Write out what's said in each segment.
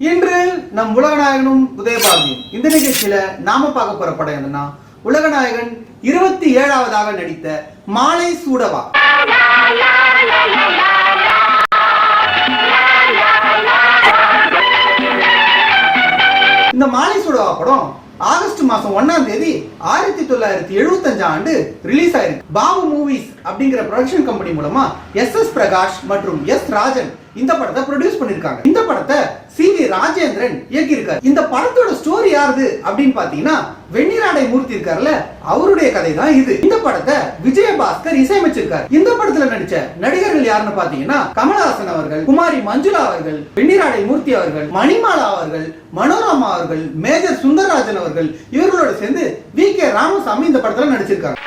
இன்று நம் உலகநாயகனும் உதயபாரதியும் இந்த நிகழ்ச்சியில நாம பார்க்க போற படம் என்னன்னா உலகநாயகன் இருபத்தி ஏழாவதாக நடித்த மாலை சூடவா. இந்த மாலை சூடவா படம் ஆகஸ்ட் மாசம் ஒன்னாம் தேதி ஆயிரத்தி தொள்ளாயிரத்தி எழுபத்தஞ்சு ஆண்டு ரிலீஸ் ஆயிருக்கு. பாபு மூவிஸ் அப்படிங்கிற ப்ரொடக்ஷன் கம்பெனி மூலமா எஸ் எஸ் பிரகாஷ் மற்றும் எஸ் ராஜன் இந்த படத்தை ப்ரொடியூஸ் பண்ணிருக்காங்க. இந்த படத்தை சி வி ராஜேந்திரன் இயக்கியிருக்காரு. இந்த படத்தோட ஸ்டோரி யாருது அப்படின்னு பாத்தீங்கன்னா வெண்ணிராடை மூர்த்தி இருக்காருல்ல அவருடைய கதை தான் இது. இந்த படத்தை விஜயபாஸ்கர் இசையமைச்சிருக்காரு. இந்த படத்துல நடிச்ச நடிகர்கள் யாருன்னு பாத்தீங்கன்னா கமலஹாசன் அவர்கள் குமாரி மஞ்சுளா அவர்கள் வெண்ணிராடை மூர்த்தி அவர்கள் மணிமாலா அவர்கள் மனோரமா அவர்கள் மேஜர் சுந்தரராஜன் அவர்கள் இவர்களோட சேர்ந்து வி கே ராமசாமி இந்த படத்துல நடிச்சிருக்காங்க.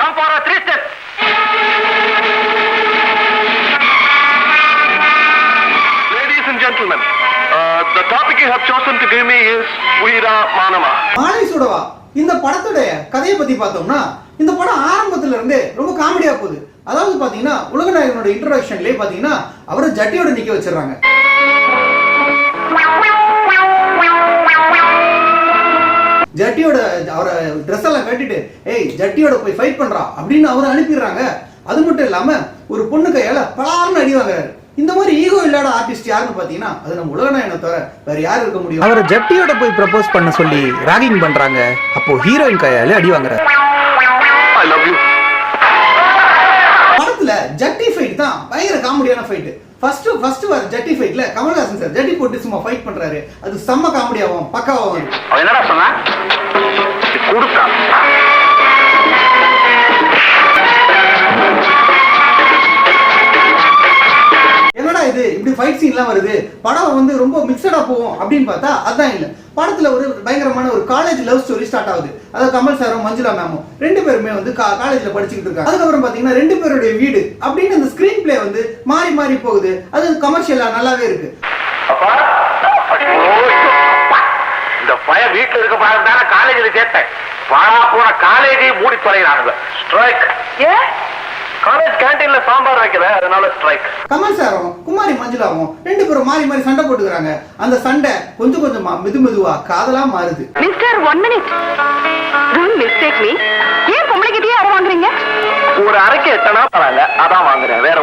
The topic you have chosen to give me is Uira Manama. மாலை சுடவா? இந்த படத்துடைய கதையை பத்தி பார்த்தோம்னா இந்த படம் ஆரம்பத்துல இருந்தே ரொம்ப காமெடியா போகுது. அதாவது பாத்தீங்கன்னா உலகநாயகனோட இன்ட்ரோடக்ஷன்லயே பாத்தீங்கன்னா அவரை ஜட்டியோட நிக்க வச்சிடறாங்க. ஜட்டியோட அவரை ட்ரெஸ் எல்லாம் கட்டிட்டு ஏய் ஜட்டியோட போய் ஃபைட் பண்றா அப்படின்னு அவரை அனுப்பிடுறாங்க. அது மட்டும் இல்லாம ஒரு பொண்ணு கையால பலார்னு அடி வாங்குறாரு. இந்த மாதிரி ஈகோ இல்லாத ஆர்டிஸ்ட் யாருன்னு பாத்தீங்கன்னா அது நம்ம உலகநாயகனை தவிர வேற யார் இருக்க முடியும்? அவரை ஜட்டியோட போய் ப்ரப்போஸ் பண்ண சொல்லி ராகிங் பண்றாங்க. அப்போ ஹீரோயின் கையால அடி வாங்குறாரு. I love you. படத்துல ஜட்டி ஃபைட் தான் பயங்கர காமெடியான ஃபைட் ஃபர்ஸ்ட் ஃபர்ஸ்ட் வர ஜட்டி ஃபைட்ல கமல்ஹாசன் சார் ஜட்டி போட்டு சும்மா ஃபைட் பண்றாரு. அது செம்ம காமெடியாவும் அவன் என்னடா சொன்னா இது? இப்படி ஃபைட் சீன்லாம் வருது. படம் வந்து ரொம்ப மிக்சடா போகும் அப்படின்னு பார்த்தா அதான் இல்ல. படத்துல ஒரு பயங்கரமான ஒரு காலேஜ் லவ் ஸ்டோரி ஸ்டார்ட் ஆகுது. அதாவது கமல் சாரும் மஞ்சுளா மேமும் ரெண்டு பேருமே வந்து காலேஜ்ல படிச்சுக்கிட்டு இருக்காங்க. அதுக்கப்புறம் பாத்தீங்கன்னா ரெண்டு பேருடைய வீடு அப்படின்னு அந்த ஸ்கிரீன் பிளே வந்து மாறி மாறி போகுது. அது கமர்ஷியலா நல்லாவே இருக்கு. இந்த பய வீட்டுல இருக்க பாருங்க காலேஜில் சேர்த்தேன். பாழா போன காலேஜையும் மூடி தொலைகிறானுங்க ஸ்ட்ரைக் ஏ காலேஜ் கேண்டீன்ல சாம்பார் வைக்கல அதனால ஸ்ட்ரைக் கமல் சாரும் குமாரி மஞ்சுளாவும் ரெண்டு பேரும் மாறி மாறி சண்டை போட்டுக்கிறாங்க. அந்த சண்டை கொஞ்சம் கொஞ்சமா மெது மெதுவா காதலா மாறுது. Mister one minute don't mistake me ஏன் பொம்பளைக்கிட்டே அரை வாங்குறீங்க? ஒரு அரைக்கு எட்டனா பரவாயில்ல அதான் வாங்குறேன். வேற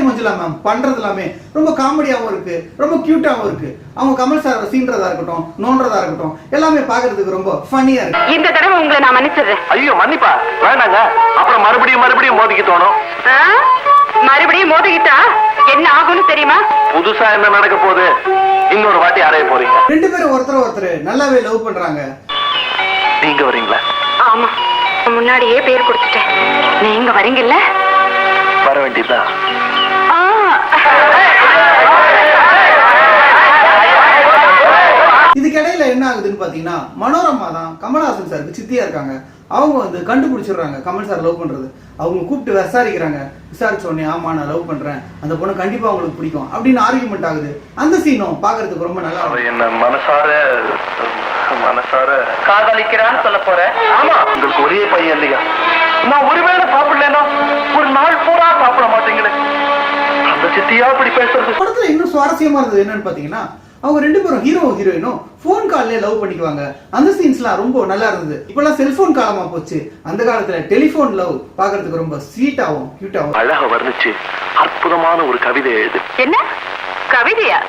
ஒண்ணும் இல்ல மேம் பண்றது எல்லாமே ரொம்ப காமெடியாவும் இருக்கு ரொம்ப கியூட்டாவும் இருக்கு. அவங்க கமல் சார் சீன்றதா இருக்கட்டும் நோன்றதா இருக்கட்டும் எல்லாமே பாக்குறதுக்கு ரொம்ப ஃபன்னியா இருக்கு. இந்த தடவை உங்களை நான் மன்னிச்சிடுறேன். ஐயோ மன்னிப்பா? வேண்டாங்க அப்புறம் மறுபடியும் மறுபடியும் மோதிக்க தோணும்? மறுபடியும் மோதிக்கிட்டா என்ன ஆகும்னு தெரியுமா? புதுசா என்ன நடக்க போகுது? இன்னொரு வாட்டி அறைய போறீங்க. ரெண்டு பேரும் ஒருத்தர் ஒருத்தர் நல்லாவே லவ் பண்றாங்க. நீங்க வரீங்களா? ஆமா முன்னாடியே பேர் கொடுத்துட்டேன். நீங்க வரீங்கல்ல? வர வேண்டியதுதான். பாத்தீங்கன்னா மனோரமா தான் கமல்ஹாசன் சாருக்கு சித்தியா இருக்காங்க. அவங்க வந்து கண்டுபிடிச்சிடுறாங்க கமல் சார் லவ் பண்றது. அவங்க கூப்பிட்டு விசாரிக்கிறாங்க. விசாரிச்ச உடனே ஆமா நான் லவ் பண்றேன். அந்த பொண்ணு கண்டிப்பா உங்களுக்கு பிடிக்கும் அப்படின்னு ஆர்குமெண்ட் ஆகுது. அந்த சீனும் பாக்குறதுக்கு ரொம்ப நல்லா என்ன மனசார மனசார காதலிக்கிறான்னு சொல்ல போற? ஆமா உங்களுக்கு ஒரே பையன் இல்லையா? நான் ஒருவேளை சாப்பிடலன்னா ஒரு நாள் பூரா சாப்பிட மாட்டீங்களே. அந்த சித்தியா இப்படி பேசுறது? படத்துல இன்னும் சுவாரஸ்யமா இருந்தது என்னன்னு பாத்தீங்கன்னா அவங்க ரெண்டு பேரும் ஹீரோ ஹீரோயினும் ஃபோன் கால்லே லவ் பண்ணிக்குவாங்க. அந்த சீன்ஸ்லாம் ரொம்ப நல்லா இருந்தது. இப்பெல்லாம் செல்போன் காலமா போச்சு. அந்த காலத்துல டெலிஃபோன் லவ் பாக்குறதுக்கு ரொம்ப ஸ்வீட்டாவும் கியூட்டாவும் அழக வர்ணிச்சு அற்புதமான ஒரு கவிதை எழுது. என்ன? கவிதையா?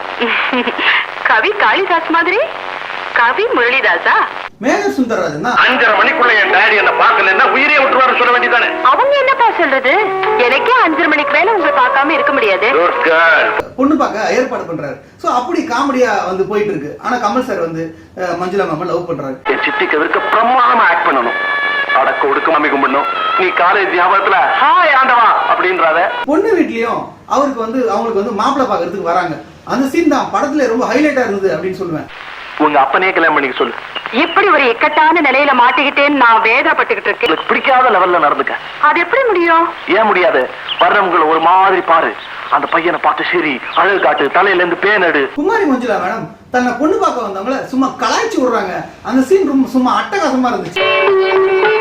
கவி காளிதாஸ் மாதிரி? கவி முரளிதாஸா? மேகர் சுந்தரராஜன் தான் அஞ்சரை மணிக்குள்ள என் டேடி என்ன பார்க்கலன்னா உயிரே விட்டுருவாரு சொல்ல வேண்டியதானே அவங்க என்னப்பா சொல்றது? எனக்கே அஞ்சரை மணிக்கு மேல உங்களை பார்க்காம இருக்க முடியாது. பொண்ணு பார்க்க ஏற்பாடு பண்றாரு. சோ அப்படி காமெடியா வந்து போயிட்டு இருக்கு ஆனா கமல் சார் வந்து மஞ்சுளா மேம லவ் பண்றாரு. என் சித்திக்கு எதிர்க்க பிரமாதமா ஆக்ட் பண்ணணும். அடக்க ஒடுக்க மாமி கும்பிடணும். நீ காலேஜ் ஞாபகத்துல ஹாய் ஆண்டவா அப்படின்றாத. பொண்ணு வீட்லயும் அவருக்கு வந்து அவங்களுக்கு வந்து மாப்பிள்ளை பாக்குறதுக்கு வராங்க. அந்த சீன் தான் படத்துல ரொம்ப ஹைலைட்டா இருந்தது அப்படின்னு சொல்லுவேன். உங்க அப்பனே கல்யாணம் பண்ணிக்க சொல்லு. இப்படி ஒரு இக்கட்டான நிலையில மாட்டிக்கிட்டேன்னு நான் வேதப்பட்டுக்கிட்டு இருக்கேன். உங்களுக்கு பிடிக்காத லெவல்ல நடந்துக்க. அது எப்படி முடியும்? ஏன் முடியாது? வர்றவங்களை ஒரு மாதிரி பாரு. அந்த பையனை பார்த்து சரி அழகு காட்டு தலையில இருந்து பேன் எடு. குமாரி மஞ்சுளா மேடம் தன்னை பொண்ணு பார்க்க வந்தவங்கள சும்மா கலாய்ச்சி விடுறாங்க. அந்த சீன் ரொம்ப சும்மா அட்டகாசமா இருந்துச்சு.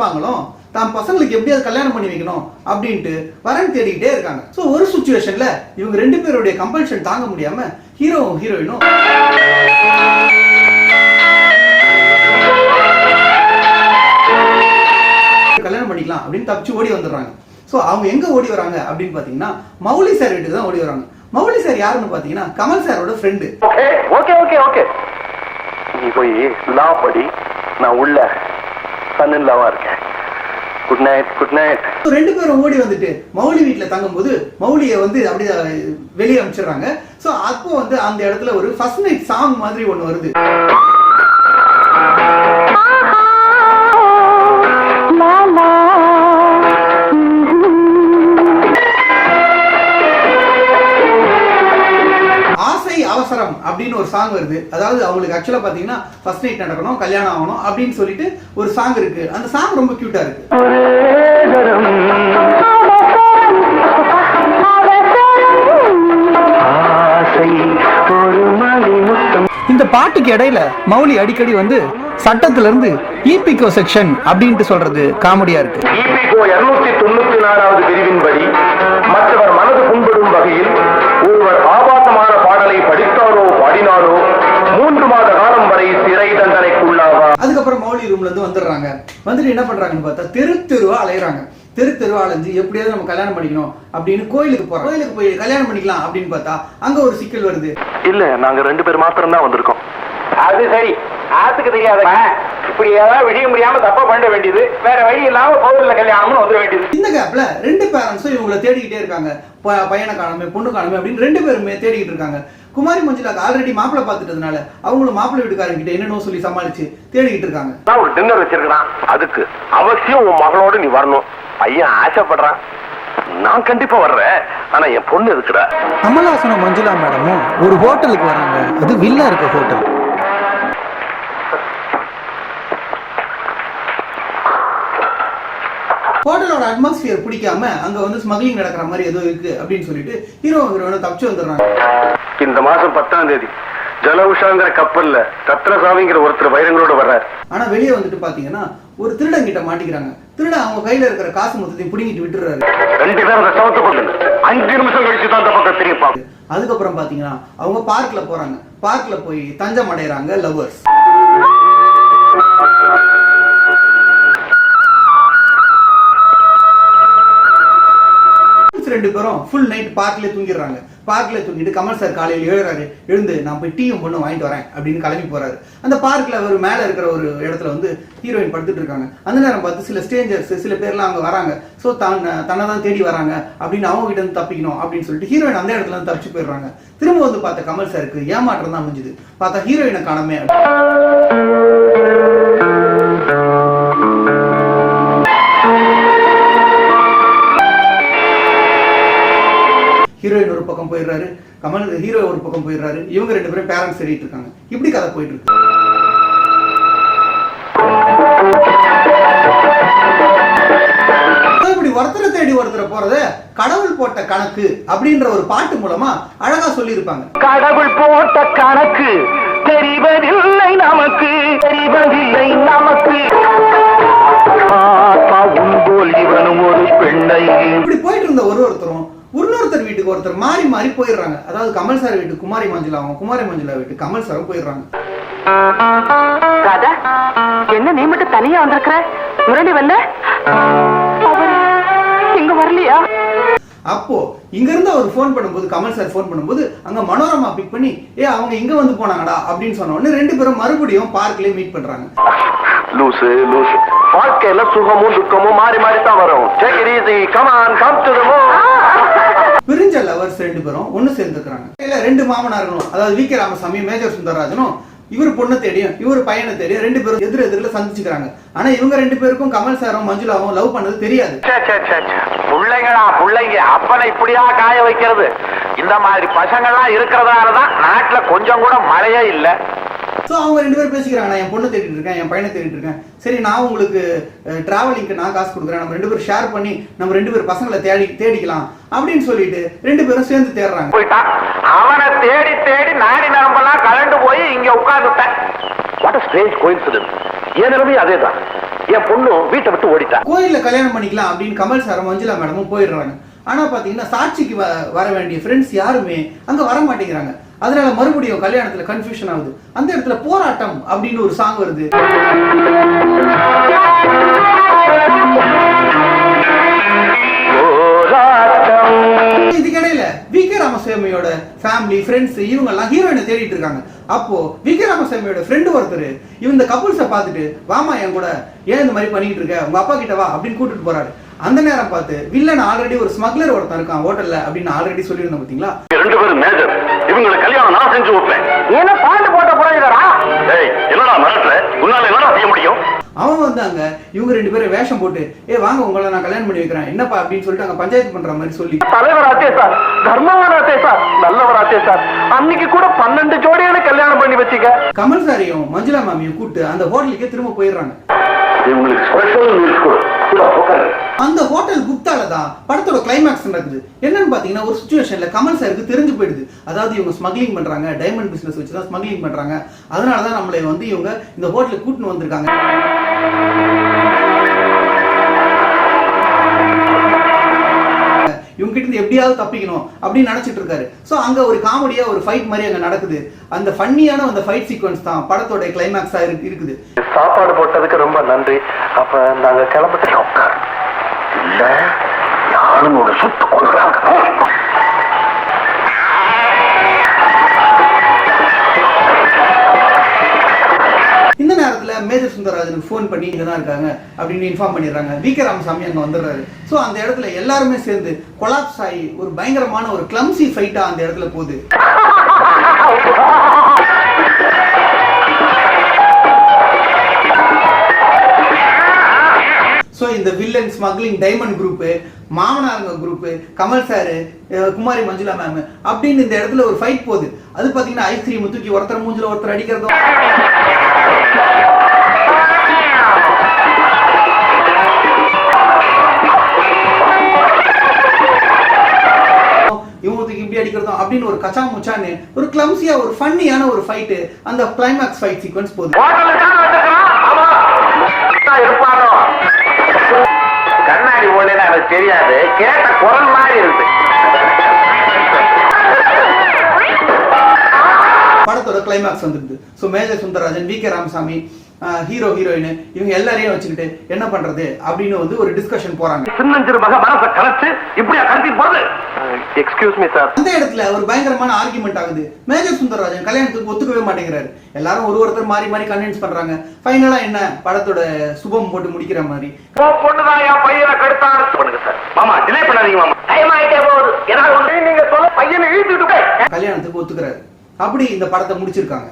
பார்ப்பாங்களோ? தான் பசங்களுக்கு எப்படியாவது கல்யாணம் பண்ணி வைக்கணும் அப்படின்ட்டு வரன் தேடிக்கிட்டே இருக்காங்க. ஸோ ஒரு சுச்சுவேஷன்ல இவங்க ரெண்டு பேருடைய கம்பல்ஷன் தாங்க முடியாம ஹீரோவும் ஹீரோயினும் கல்யாணம் பண்ணிக்கலாம் அப்படின்னு தப்பிச்சு ஓடி வந்துடுறாங்க. ஸோ அவங்க எங்க ஓடி வராங்க அப்படின்னு பாத்தீங்கன்னா மௌலி சார் வீட்டுக்கு தான் ஓடி வராங்க. மௌலி சார் யாருன்னு பாத்தீங்கன்னா கமல் சாரோட friend okay okay okay okay நீ போய் லா படி நான் உள்ள சன்னில்லாவா இருக்கேன். குட் நைட் குட் நைட் ரெண்டு பேரும் ஓடி வந்துட்டு மௌலி வீட்டுல தங்கும்போது மௌலியை வந்து அப்படியே வெளியே அனுப்பிச்சிடுறாங்க. ஸோ அப்போ வந்து அந்த இடத்துல ஒரு ஃபர்ஸ்ட் நைட் சாங் மாதிரி ஒன்று வருது. அப்படின்னு ஒரு சாங் வருது. அதாவது அவங்களுக்கு ஆக்சுவலா பாத்தீங்கன்னா ஃபர்ஸ்ட் நைட் நடக்கணும் கல்யாணம் ஆகணும் அப்படின்னு சொல்லிட்டு ஒரு சாங் இருக்கு. அந்த சாங் ரொம்ப கியூட்டா இருக்கு. இந்த பாட்டுக்கு இடையில மௌலி அடிக்கடி வந்து சட்டத்துல இருந்து ஈபிகோ செக்ஷன் அப்படின்ட்டு சொல்றது காமெடியா இருக்கு. இபிகோ இருநூத்தி தொண்ணூத்தி நாலாவது பிரிவின்படி மற்றவர் மனது புண்படும் வகையில் அதுக்கப்புறம் ரூம்ல இருந்து வந்துடுறாங்க. வந்துட்டு என்ன பண்றாங்கன்னு பார்த்தா தெரு தெருவா அலையிறாங்க. தெரு தெருவா அலைஞ்சு எப்படியாவது நம்ம கல்யாணம் பண்ணிக்கணும் அப்படின்னு கோயிலுக்கு போறோம் கோயிலுக்கு போய் கல்யாணம் பண்ணிக்கலாம் அப்படின்னு பார்த்தா அங்க ஒரு சிக்கல் வருது. இல்ல நாங்க ரெண்டு பேர் மாத்திரம் தான் வந்திருக்கோம். அது சரி. ஆத்துக்கு தெரியாதவன் இப்படி ஏதாவது விடிய முடியாம தப்பா பண்ண வேண்டியது. வேற வழி இல்லாம கோவில்ல கல்யாணம்னு வந்துட வேண்டியது. இந்த கேப்ல ரெண்டு பேரண்ட்ஸும் இவங்கள தேடிக்கிட்டே இருக்காங்க. பையனை காணமே பொண்ணு காணமே அப்படின்னு ரெண்டு பேருமே தேடிக்கிட்டு இருக்காங்க. குமாரி மஞ்சுளாக்கு ஆல்ரெடி மாப்பிள்ளை பார்த்துட்டதுனால அவங்களும் மாப்பிள்ளை வீட்டுக்காரங்க கிட்ட என்னன்னு சொல்லி சமாளிச்சு தேடிக்கிட்டு இருக்காங்க. நான் ஒரு டின்னர் வச்சிருக்கிறான். அதுக்கு அவசியம் உன் மகளோட நீ வரணும். பையன் ஆசைப்படுறான். நான் கண்டிப்பா வர்றேன். ஆனா என் பொண்ணு இருக்கிற கமலாசனம் மஞ்சுளா மேடமும் ஒரு ஹோட்டலுக்கு வராங்க. அது வில்லா இருக்க ஹோட்டல். ஹோட்டலோட அட்மாஸ்பியர் பிடிக்காம அங்க வந்து ஸ்மக்லிங் நடக்கிற மாதிரி ஏதோ இருக்கு அப்படின்னு சொல்லிட்டு ஹீரோ ஹீரோயினை தப்பிச்சு வந்துடுறாங்க. இந்த மாசம் பத்தாம் தேதி ஜலவுஷாங்கிற கப்பல்ல ரத்னசாமிங்கிற ஒருத்தர் வைரங்களோட வர்றாரு. ஆனா வெளியே வந்துட்டு பாத்தீங்கன்னா ஒரு திருடன் கிட்ட மாட்டிக்கிறாங்க. திருடன் அவங்க கையில இருக்கிற காசு மொத்தத்தையும் பிடிங்கிட்டு விட்டுறாரு ரெண்டு பேரும் அந்த சவத்து பக்கம் அஞ்சு நிமிஷம் கழிச்சு தான் அந்த பக்கம் திரும்பி அதுக்கப்புறம் பாத்தீங்கன்னா அவங்க பார்க்ல போறாங்க. பார்க்ல போய் தஞ்சம் அடைறாங்க லவ்வர்ஸ் ரெண்டு பேரும் ஃபுல் நைட் பார்க்ல தூங்கிடுறாங்க. பார்க்ல தூங்கிட்டு கமல் சார் காலையில் எழுறாரு. எழுந்து நான் போய் டீயும் பொண்ணு வாங்கிட்டு வரேன் அப்படின்னு கிளம்பி போறாரு. அந்த பார்க்கில் ஒரு மேல இருக்கிற ஒரு இடத்துல வந்து ஹீரோயின் படுத்துட்டு இருக்காங்க. அந்த நேரம் பார்த்து சில ஸ்டேஞ்சர்ஸ் சில பேர்லாம் அங்க வராங்க. ஸோ தான் தன்னை தான் தேடி வராங்க அப்படின்னு அவங்க கிட்ட இருந்து தப்பிக்கணும் அப்படின்னு சொல்லிட்டு ஹீரோயின் அந்த இடத்துல இருந்து தப்பிச்சு போயிடுறாங்க. திரும்ப வந்து பார்த்த கமல் சாருக்கு ஏமாற்றம் தான் அமைஞ்சுது. பார்த்தா ஹீரோயினை காணமே பக்கம் போயிடுறாரு. கமல் ஹீரோ ஒரு பக்கம் போயிடுறாரு. இவங்க ரெண்டு பேரும் பேரண்ட்ஸ் தேடிட்டு இருக்காங்க. இப்படி கதை போயிட்டு இருக்கு. இப்படி ஒருத்தரை தேடி ஒருத்தரை போறத? கடவுள் போட்ட கணக்கு அப்படின்ற ஒரு பாட்டு மூலமா அழகா சொல்லியிருப்பாங்க. கடவுள் போட்ட கணக்கு தெரிவதில்லை நமக்கு. தெரிவதில்லை நமக்கு. இப்படி போயிட்டு இருந்த ஒரு ஒருத்தரும் இன்னொருத்தர் வீட்டுக்கு ஒருத்தர் மாறி மாறி போயிடுறாங்க. அதாவது கமல் சார் வீட்டுக்கு குமாரி மஞ்சுளாவும் குமாரி மஞ்சுளா வீட்டுக்கு கமல் சாரும் போயிடுறாங்க. என்ன நீ மட்டும் தனியா வந்திருக்கிற? முரளி வரல அவர் இங்க வரலையா? அப்போ இங்க இருந்து அவர் ஃபோன் பண்ணும்போது கமல் சார் ஃபோன் பண்ணும்போது அங்க மனோரமா பிக் பண்ணி ஏ அவங்க இங்க வந்து போனாங்கடா அப்படின்னு சொன்ன உடனே ரெண்டு பேரும் மறுபடியும் பார்க்லயே மீட் பண்றாங்க. லூசு லூசு. வாழ்க்கையில சுகமும் துக்கமும் மாறி மாறி தான் வரும். Take it easy. Come on, come to the moon. பிரிஞ்ச லவர்ஸ் ரெண்டு பேரும் ஒன்று சேர்ந்துக்கிறாங்க. இல்ல ரெண்டு மாமனார்களும் அதாவது வி கே ராமசாமி மேஜர் சுந்தரராஜனும் இவர் பொண்ணு தேடியும் இவர் பையனை தேடியும் ரெண்டு பேரும் எதிர் எதிரில் சந்திச்சுக்கிறாங்க. ஆனா இவங்க ரெண்டு பேருக்கும் கமல் சாரும் மஞ்சுளாவும் லவ் பண்ணது தெரியாது. ச்சே, ச்சே, ச்சே, புள்ளைங்க அப்பனை இப்படியா காய வைக்கிறது? இந்த மாதிரி பசங்கள்லாம் இருக்கிறதால தான் நாட்டுல கொஞ்சம் கூட மழையே இல்ல. ஸோ அவங்க ரெண்டு பேரும் பேசிக்கிறாங்க நான் என் பொண்ணு தேடிட்டு இருக்கேன் என் பையனை தேடிட்டு இருக்கேன். சரி நான் உங்களுக்கு டிராவலிங்க்கு நான் காசு கொடுக்குறேன். நம்ம ரெண்டு பேரும் ஷேர் பண்ணி நம்ம ரெண்டு பேரும் பசங்களை தேடி தேடிக்கலாம். அப்படின்னு சொல்லிட்டு ரெண்டு பேரும் சேர்ந்து தேடுறாங்க. அவனை தேடி தேடி நாடி நரம்பெல்லாம் கலண்டு போய் இங்க உட்கார்ந்துட்டேன். வாட் கோயின்சிடன்ஸ் என் நிலைமையும் அதே தான் என் பொண்ணு வீட்டை விட்டு ஓடிட்டா. கோயில்ல கல்யாணம் பண்ணிக்கலாம் அப்படின்னு கமல் சாரும் மஞ்சுளா மேடமும் போயிடுறாங்க. ஆனா பாத்தீங்கன்னா சாட்சிக்கு வர வேண்டிய ஃப்ரெண்ட்ஸ் யாருமே அங்க வர மாட்டேங்கிறாங்க. அதனால மறுபடியும் கல்யாணத்துல கன்ஃபியூஷன் ஆகுது. அந்த இடத்துல போராட்டம் அப்படின்னு ஒரு சாங் வருது. இதுக்கிடையில வி கே ராமசாமியோட ஃபேமிலி ஃப்ரெண்ட்ஸ் இவங்க எல்லாம் ஹீரோயினை தேடிட்டு இருக்காங்க. அப்போ வி கே ராமசாமியோட ஃப்ரெண்டு ஒருத்தர் இவங்க கப்புள்ஸை பார்த்துட்டு வாமா என் கூட ஏன் இந்த மாதிரி பண்ணிட்டு இருக்க? உங்க அப்பா கிட்ட வா அப்படின்னு கூட்டிட்டு போறாரு. அந்த நேரம் பார்த்து வில்லன் ஆல்ரெடி ஒரு ஸ்மக்லர் ஒருத்தன் இருக்கான் ஹோட்டல்ல அப்படின்னு ஆல்ரெடி சொல்லியிருந்தோம் பாத்தீங்களா ரெண்டு பேரும் மேஜர் இவங்களை கல்யாணம் நான் செஞ்சு வைப்பேன் என்ன பாட்டு போட்ட புறவிதரா ஏய் என்னடா மிரட்டுற? உன்னால என்னடா செய்ய முடியும்? அவன் வந்தாங்க இவங்க ரெண்டு பேரும் வேஷம் போட்டு ஏ வாங்க உங்களை நான் கல்யாணம் பண்ணி வைக்கிறேன். என்னப்பா? அப்படின்னு சொல்லிட்டு அங்க பஞ்சாயத்து பண்ற மாதிரி சொல்லி. தலைவராத்தே சார். தர்மவராத்தே சார். நல்லவராத்தே சார். அன்னைக்கு கூட பன்னெண்டு ஜோடியான கல்யாணம் பண்ணி வச்சுக்க. கமல் சாரையும் மஞ்சுளா மாமியும் கூப்பிட்டு அந்த ஹோட்டலுக்கே திரும்ப போயிடுறாங்க. இவங்களுக்கு ஸ்பெஷல் நியூஸ் கொடு அந்த ஹோட்டல் குப்தால தான் படத்தோட கிளைமேக்ஸ் நடக்குது. என்னன்னு பாத்தீங்கன்னா ஒரு சுச்சுவேஷன்ல கமல் சாருக்கு தெரிஞ்சு போயிடுது. அதாவது இவங்க ஸ்மக்லிங் பண்றாங்க டைமண்ட் பிசினஸ் வச்சு தான் ஸ்மக்லிங் பண்றாங்க. அதனால தான் நம்மளை வந்து இவங்க இந்த ஹோட்டலுக்கு கூட்டின்னு வந்திருக்காங்க. இவங்க கிட்ட இருந்து எப்படியாவது தப்பிக்கணும் அப்படின்னு நினைச்சிட்டு இருக்காரு சோ அங்க ஒரு காமெடியா ஒரு ஃபைட் மாதிரி அங்க நடக்குது. அந்த ஃபன்னியான அந்த ஃபைட் சீக்வன்ஸ் தான் படத்தோட கிளைமேக்ஸா இருக்குது. சாப்பாடு போட்டதுக்கு ரொம்ப நன்றி. அப்ப நாங்க கிளம்பிட்டு உட்காரு இல்ல யாரும் ஒரு சுத்து கொள்றாங்க மேஜர் சுந்தரராஜனுக்கு ஃபோன் பண்ணி இங்கே தான் இருக்காங்க அப்படின்னு இன்ஃபார்ம் பண்ணிடுறாங்க. வி கே ராமசாமி அங்கே வந்துடுறாரு. ஸோ அந்த இடத்துல எல்லாருமே சேர்ந்து கொலாப்ஸ் ஆகி ஒரு பயங்கரமான ஒரு கிளம்சி ஃபைட்டாக அந்த இடத்துல போகுது. ஸோ இந்த villain smuggling diamond group மாமனாருங்க group Kamal sir Kumari Manjula ma'am அப்படின்னு இந்த இடத்துல ஒரு ஃபைட் போகுது. அது பார்த்தீங்கன்னா ஐஸ்கிரீம் தூக்கி ஒருத்தர் மூஞ்சில் ஒருத்தர் அடிக்கிறதும் இவங்களுக்கு இப்படி அடிக்கிறதும் அப்படின்னு ஒரு கச்சா முச்சான்னு ஒரு கிளம்சியா ஒரு ஃபன்னியான ஒரு ஃபைட்டு அந்த கிளைமேக்ஸ் ஃபைட் சீக்வன்ஸ் போகுது. கண்ணாடி ஓடலன்னு எனக்கு தெரியாது. கேட்ட குரல் மாதிரி இருக்கு. படத்தோட கிளைமேக்ஸ் வந்துடுது. So major Sundararajan V K Ramasamy hero heroine இவங்க எல்லாரையும் வச்சுக்கிட்டு என்ன பண்றது அப்படின்னு வந்து ஒரு டிஸ்கஷன் போறாங்க. சின்னஞ்சிறு மக மனசை கலைச்சு இப்படியா கடத்தி போறது? எக்ஸ்கியூஸ் மீ சார் அந்த இடத்துல ஒரு பயங்கரமான ஆர்குமெண்ட் ஆகுது. மேஜர் சுந்தரராஜன் கல்யாணத்துக்கு ஒத்துக்கவே மாட்டேங்கிறாரு. எல்லாரும் ஒரு ஒருத்தர் மாறி மாறி கன்வின்ஸ் பண்றாங்க. ஃபைனலா என்ன படத்தோட சுபம் போட்டு முடிக்கிற மாதிரி. பொண்ணுதான் என் பையனை கெடுத்தான்னு பண்ணுங்க சார் மாமா டிலே பண்ணாதீங்க மாமா. டைம் ஆயிட்டே போகுது. ஏதாவது நீங்க சொல்ல பையனை இழுத்துட்டு கல்யாணத்துக்கு ஒத்துக்கிறாரு. அப்படி இந்த படத்தை முடிச்சிருக்காங்க.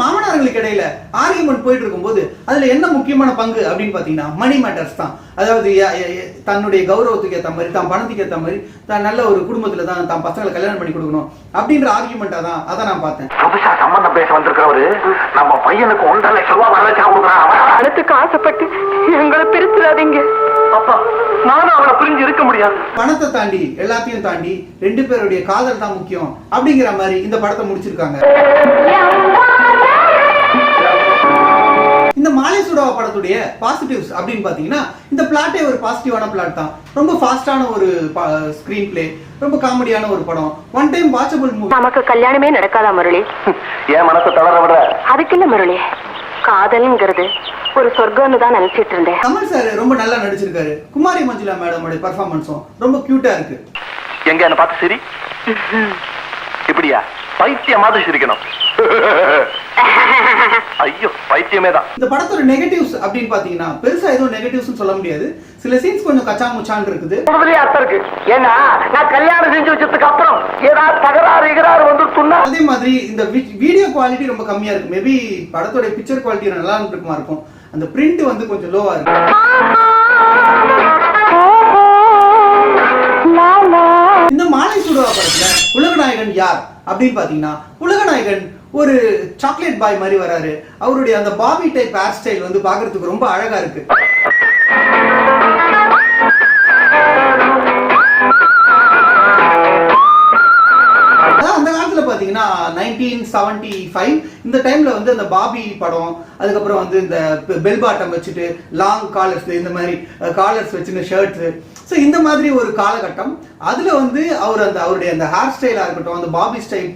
மாமனார்களுக்கு இடையில ஆர்குமெண்ட் போயிட்டு இருக்கும்போது அதுல என்ன முக்கியமான பங்கு அப்படின்னு பாத்தீங்கன்னா மணி மேட்டர்ஸ் தான். அதாவது தன்னுடைய கௌரவத்துக்கு ஏத்த மாதிரி தான் பணத்துக்கு ஏத்த மாதிரி தான் நல்ல ஒரு குடும்பத்துல தான் தான் பசங்களை கல்யாணம் பண்ணி கொடுக்கணும் அப்படின்ற ஆர்குமெண்டா தான் அதை நான் பார்த்தேன். புதுசா சம்பந்தம் பேச வந்திருக்கிறவரு நம்ம பையனுக்கு ஒன்றரை லட்சம் ரூபாய் வரலட்சா கொடுக்குறான். பணத்துக்கு ஆசைப்பட்டு எங்களை பிரிச்சிடாதீங்க. அப்பா நானும் அவளை பிரிஞ்சு இருக்க முடியாது. பணத்தை தாண்டி எல்லாத்தையும் தாண்டி ரெண்டு பேருடைய காதல் தான் முக்கியம் அப்படிங்கிற மாதிரி இந்த படத்தை முடிச்சிருக்காங்க. இந்த மாலை சுடாவா படத்துடைய பாசிட்டிவ்ஸ் அப்படின்னு பாத்தீங்கன்னா இந்த பிளாட்டே ஒரு பாசிட்டிவான பிளாட் தான். ரொம்ப ஃபாஸ்டான ஒரு ஸ்கிரீன் பிளே ரொம்ப காமெடியான ஒரு படம். ஒன் டைம் வாட்சபிள் மூவி நமக்கு கல்யாணமே நடக்காதா முரளி? என் மனசை தளர விட அதுக்கு இல்ல முரளி. காதல்ங்கிறது ஒரு சொர்க்கம்னு தான் நினைச்சிட்டு இருந்தேன். கமல் சார் ரொம்ப நல்லா நடிச்சிருக்காரு. குமாரி மஞ்சுளா மேடமோட பர்ஃபார்மன்ஸும் ரொம்ப கியூட்டா இருக்கு. எங்க என்ன பார்த்து சரி? இப்படியா? பைத்திய மாதிரி சிரிக்கணும். ஐயோ பைத்தியமே தான் இந்த படத்தோட நெகட்டிவ்ஸ் அப்படின்னு பாத்தீங்கன்னா பெருசா எதுவும் நெகட்டிவ்ஸ் சொல்ல முடியாது. சில சீன்ஸ் கொஞ்சம் கச்சா முச்சான் இருக்குது இருக்கு. ஏன்னா நான் கல்யாணம் செஞ்சு வச்சதுக்கு அப்புறம் ஏதாவது தகராறு எகராறு வந்து துண்ணா அதே மாதிரி இந்த வீடியோ குவாலிட்டி ரொம்ப கம்மியா இருக்கு. மேபி படத்தோட பிக்சர் குவாலிட்டி நல்லா இருக்குமா இருக்கும். அந்த பிரிண்ட் வந்து கொஞ்சம் லோவா இருக்கு. இந்த மாலை சுடுவா படத்துல உலகநாயகன் யார் அப்படின்னு பாத்தீங்கன்னா உலகநாயகன் ஒரு சாக்லேட் பாய் மாதிரி வராரு. அவருடைய அந்த பாபி டைப் ஹேர் ஸ்டைல் வந்து பாக்குறதுக்கு ரொம்ப அழகா இருக்கு. அதான் அந்த நைன்டீன் செவன்டி ஃபைவ் இந்த டைம்ல வந்து அந்த பாபி படம் அதுக்கப்புறம் வந்து இந்த பெல் பாட்டம் வச்சுட்டு லாங் காலர்ஸ் இந்த மாதிரி uh, காலர்ஸ் வச்சுன்னு ஷர்ட்ஸ் ஸோ இந்த மாதிரி ஒரு காலகட்டம். அதுல வந்து அவர் அந்த அவருடைய அந்த ஹேர் ஸ்டைலா இருக்கட்டும் அந்த பாபி ஸ்டைப்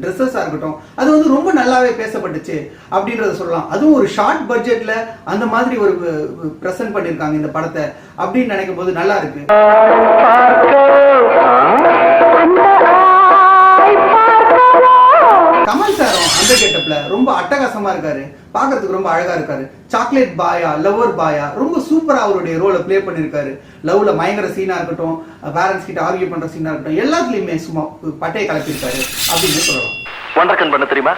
ட்ரெஸ்ஸஸாக இருக்கட்டும் அது வந்து ரொம்ப நல்லாவே பேசப்பட்டுச்சு அப்படின்றத சொல்லலாம். அதுவும் ஒரு ஷார்ட் பட்ஜெட்ல அந்த மாதிரி ஒரு ப்ரெசென்ட் பண்ணியிருக்காங்க இந்த படத்தை அப்படின்னு நினைக்கும் போது நல்லா இருக்கு. கமல் சாரும் அந்த கெட்டப்ல ரொம்ப அட்டகாசமா இருக்காரு. பார்க்கிறதுக்கு ரொம்ப அழகா இருக்காரு. சாக்லேட் பாயா லவ்வர் பாயா ரொம்ப சூப்பரா அவருடைய ரோலை ப்ளே பண்ணிருக்காரு. லவ்ல மயங்கர சீனா இருக்கட்டும் பேரண்ட்ஸ் கிட்ட ஆர்கியூ பண்ற சீனா இருக்கட்டும் எல்லாத்துலயுமே சும்மா பட்டையை கலப்பிருக்காரு அப்படின்னு சொல்லலாம். ஒன்றக்கன் பண்ண தெரியுமா?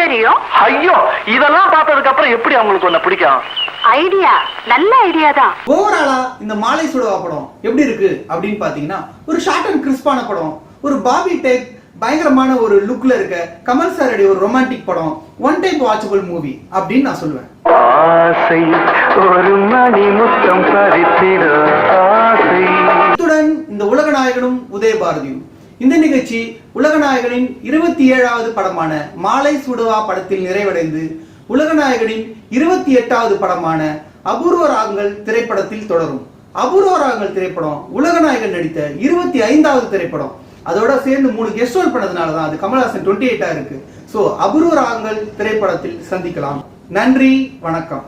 தெரியும். ஐயோ இதெல்லாம் பார்த்ததுக்கு அப்புறம் எப்படி அவங்களுக்கு ஒண்ணு பிடிக்கும்? ஐடியா நல்ல ஐடியா தான். ஓவராலா இந்த மாலை சுடவா படம் எப்படி இருக்கு அப்படின்னு பாத்தீங்கன்னா ஒரு ஷார்ட் அண்ட் கிறிஸ்பான படம். ஒரு பாபி டைப் பயங்கரமான ஒரு லுக்ல இருக்க கமல் சாருடைய ஒரு ரொமான்டிக் படம் ஒன் டைப் வாட்சபிள் மூவி அப்படின்னு நான் சொல்லுவேன். இத்துடன் இந்த உலகநாயகனும் உதயபாரதியும். இந்த நிகழ்ச்சி உலகநாயகனின் இருபத்தி ஏழாவது படமான மாலை சுடுவா படத்தில் நிறைவடைந்து உலகநாயகனின் இருபத்தி எட்டாவது படமான அபூர்வ ராகங்கள் திரைப்படத்தில் தொடரும். அபூர்வ ராகங்கள் திரைப்படம் உலகநாயகன் நடித்த இருபத்தி ஐந்தாவது திரைப்படம். அதோட சேர்ந்து மூணு கெஸ்ட் ரோல் பண்ணதுனால தான் அது கமல்ஹாசன் டுவெண்ட்டி எயிட்டா இருக்கு. ஸோ அபூர்வ ராகங்கள் திரைப்படத்தில் சந்திக்கலாம். நன்றி வணக்கம்.